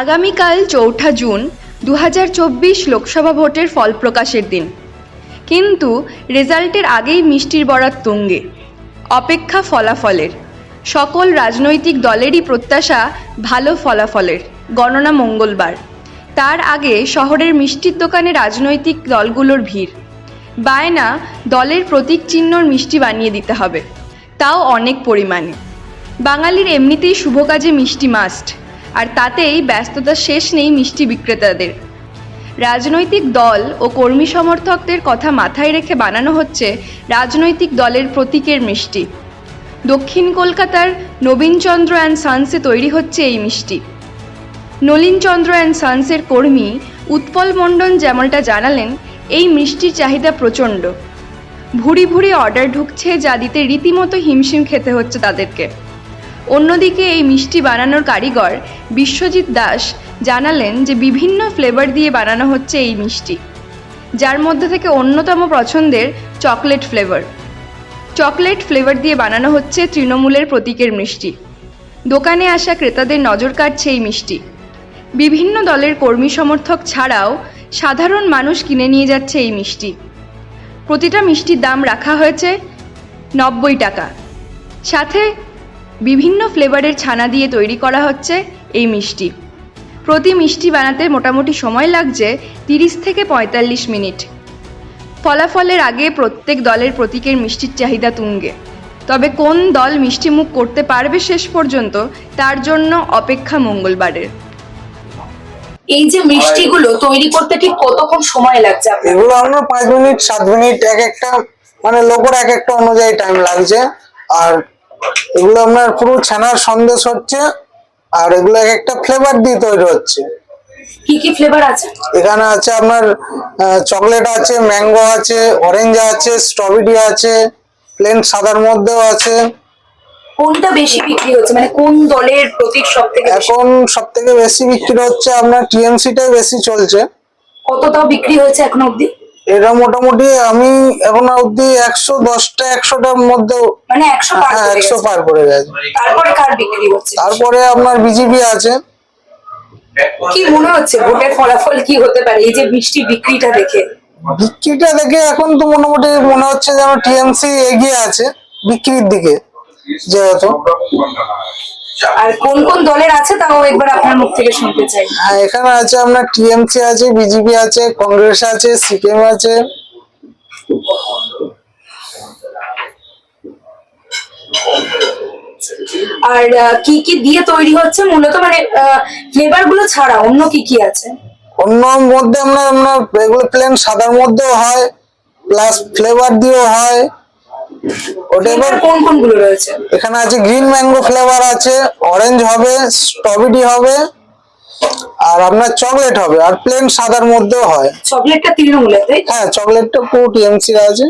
আগামীকাল চৌঠা জুন দু হাজার চব্বিশ লোকসভা ভোটের ফল প্রকাশের দিন। কিন্তু রেজাল্টের আগেই মিষ্টির বরাত তুঙ্গে। অপেক্ষা ফলাফলের। সকল রাজনৈতিক দলেরই প্রত্যাশা ভালো ফলাফলের। গণনা মঙ্গলবার। তার আগে শহরের মিষ্টির দোকানে রাজনৈতিক দলগুলোর ভিড়। বায়না দলের প্রতীক চিহ্নর মিষ্টি বানিয়ে দিতে হবে। তাও অনেক পরিমাণে। বাঙালির এমনিতেই শুভ কাজে মিষ্টি মাস্ট আর তাতেই ব্যস্ততা শেষ নেই মিষ্টি বিক্রেতাদের। রাজনৈতিক দল ও কর্মী সমর্থকদের কথা মাথায় রেখে বানানো হচ্ছে রাজনৈতিক দলের প্রতীকের মিষ্টি। দক্ষিণ কলকাতার নবীনচন্দ্র অ্যান্ড সানসে তৈরি হচ্ছে এই মিষ্টি। নলিনচন্দ্র অ্যান্ড সানসের কর্মী উৎপল মণ্ডল যেমনটা জানালেন, এই মিষ্টির চাহিদা প্রচণ্ড। ভুরি ভুরি অর্ডার ঢুকছে যা দিতে রীতিমতো হিমশিম খেতে হচ্ছে তাদেরকে। অন্যদিকে এই মিষ্টি বানানোর কারিগর বিশ্বজিৎ দাস জানালেন যে বিভিন্ন ফ্লেভার দিয়ে বানানো হচ্ছে এই মিষ্টি, যার মধ্যে থেকে অন্যতম পছন্দের চকলেট ফ্লেভার চকলেট ফ্লেভার দিয়ে বানানো হচ্ছে তৃণমূলের প্রতীকের মিষ্টি। দোকানে আসা ক্রেতাদের নজর কাটছে এই মিষ্টি। বিভিন্ন দলের কর্মী সমর্থক ছাড়াও সাধারণ মানুষ কিনে নিয়ে যাচ্ছে এই মিষ্টি। প্রতিটা মিষ্টির দাম রাখা হয়েছে নব্বই টাকা। সাথে বিভিন্ন ফ্লেভারের ছানা দিয়ে তৈরি করা হচ্ছে এই মিষ্টি। প্রতি মিষ্টি বানাতে মোটামুটি সময় লাগছে তিরিশ থেকে পঁয়তাল্লিশ মিনিট। ফলাফলের আগে প্রত্যেক দলের প্রতীকের মিষ্টির চাহিদা তুঙ্গে। তবে কোন দল মিষ্টি মুখ করতে পারবে শেষ পর্যন্ত তার জন্য অপেক্ষা মঙ্গলবারের। এই যে মিষ্টিগুলো তৈরি করতে ঠিক কতক্ষণ সময় লাগছে এগুলো আপনার পাঁচ মিনিট সাত মিনিট এক একটা মানে লোকের এক একটা অনুযায়ী টাইম লাগছে। আর এগুলো আপনার পুরো ছানার সন্দেশ হচ্ছে আর এগুলো এক একটা ফ্লেভার দিয়ে তৈরি হচ্ছে। কি কি ফ্লেভার আছে? এখানে আছে আপনার চকলেট আছে ম্যাঙ্গো আছে অরেঞ্জ আছে স্ট্রবেরি আছে প্লেন সাদার মধ্যেও আছে। কোনটা বেশি বিক্রি হচ্ছে? মানে কোন দলের প্রতীক সব থেকে এখন সব থেকে বেশি বিক্রি হচ্ছে আপনার টিএমসিটাই বেশি চলছে। কত তাও বিক্রি হয়েছে এখনও অব্দি এটা মোটামুটি আমি এখন অব্দি একশো দশটা একশোটার মধ্যে মানে একশো পার হ্যাঁ করে একশো গেছে। পার করে গেছে। তারপরে কার বিক্রি হচ্ছে? তারপরে আপনার বিজেপি আছে। কি মনে হচ্ছে ভোটের ফলাফল কি হতে পারে? এই যে মিষ্টি বিক্রিটা দেখে। বিক্রিটা দেখে এখন তো মোটামুটি মনে হচ্ছে যেন টিএমসি এগিয়ে আছে বিক্রির দিকে যেহেতু। আর কোন কোন দলের আছে তাও একবার আপনার মুখ থেকে শুনতে চাই। হ্যাঁ এখানে আছে আপনার টিএমসি আছে বিজেপি আছে কংগ্রেস আছে সিপিএম আছে। আর কি কি দিয়ে তৈরি হচ্ছে মূলত? মানে ফ্লেভারগুলো ছাড়া অন্য কি কি আছে? অন্য মধ্যে আমরা আপনার এগুলো প্লেন সাদার মধ্যেও হয় প্লাস ফ্লেভার দিয়েও হয়। ওটা এবার কোন কোনগুলো রয়েছে? এখানে আছে গ্রিন ম্যাঙ্গো ফ্লেভার আছে অরেঞ্জ হবে স্ট্রবেরি হবে আর আপনার চকলেট হবে আর প্লেন সাদার মধ্যেও হয়। চকলেটটা তৃণমূলের তাই? হ্যাঁ চকলেটটা পুরো টিএমসি আছে।